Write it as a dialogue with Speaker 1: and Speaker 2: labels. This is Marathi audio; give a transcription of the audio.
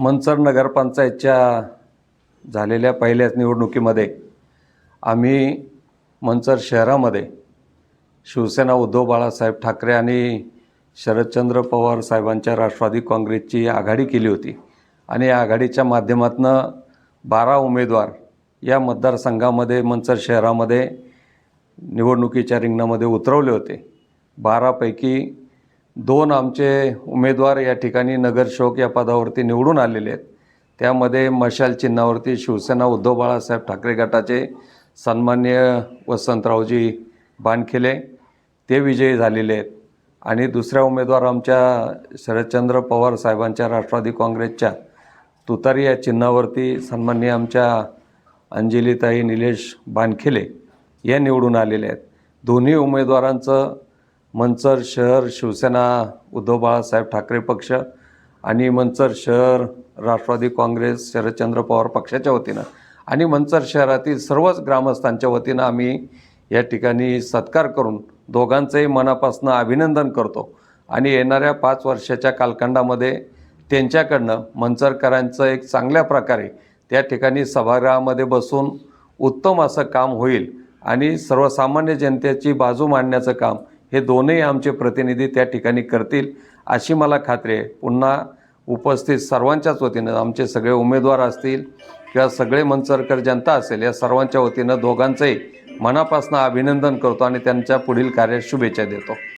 Speaker 1: मंचर नगरपंचायतच्या झालेल्या पहिल्याच निवडणुकीमध्ये आम्ही मंचर शहरामध्ये शिवसेना उद्धव बाळासाहेब ठाकरे आणि शरदचंद्र पवार साहेबांच्या राष्ट्रवादी काँग्रेसची आघाडी केली होती. आणि या आघाडीच्या माध्यमातून बारा उमेदवार या मतदारसंघामध्ये मंचर शहरामध्ये निवडणुकीच्या रिंगणामध्ये उतरवले होते. बारापैकी दोन आमचे उमेदवार या ठिकाणी नगरसेवक या पदावरती निवडून आलेले आहेत. त्यामध्ये मशाल चिन्हावरती शिवसेना उद्धव बाळासाहेब ठाकरे गटाचे सन्मान्य वसंतरावजी बानखिले ते विजयी झालेले आहेत. आणि दुसऱ्या उमेदवार आमच्या शरदचंद्र पवार साहेबांच्या राष्ट्रवादी काँग्रेसच्या तुतारी या चिन्हावरती सन्मान्य आमच्या अंजलीताई निलेश बानखिले या निवडून आलेले आहेत. दोन्ही उमेदवारांचं मंचर शहर शिवसेना उद्धव बाळासाहेब ठाकरे पक्ष आणि मंचर शहर राष्ट्रवादी काँग्रेस शरदचंद्र पवार पक्षाच्या वतीनं. आणि मंचर शहरातील सर्वच ग्रामस्थांच्या वतीनं आम्ही या ठिकाणी सत्कार करून दोघांचंही मनापासून अभिनंदन करतो. आणि येणाऱ्या पाच वर्षाच्या कालखंडामध्ये त्यांच्याकडनं मंचरकरांचं एक चांगल्या प्रकारे त्या ठिकाणी सभागृहामध्ये बसून उत्तम असं काम होईल आणि सर्वसामान्य जनतेची बाजू मांडण्याचं काम हे दोनही आमचे प्रतिनिधी त्या ठिकाणी करतील अशी मला खात्री आहे. पुन्हा उपस्थित सर्वांच्याच वतीनं आमचे सगळे उमेदवार असतील किंवा सगळे मंचरकर जनता असेल या सर्वांच्या वतीनं दोघांचंही मनापासून अभिनंदन करतो आणि त्यांच्या पुढील कार्यात शुभेच्छा देतो.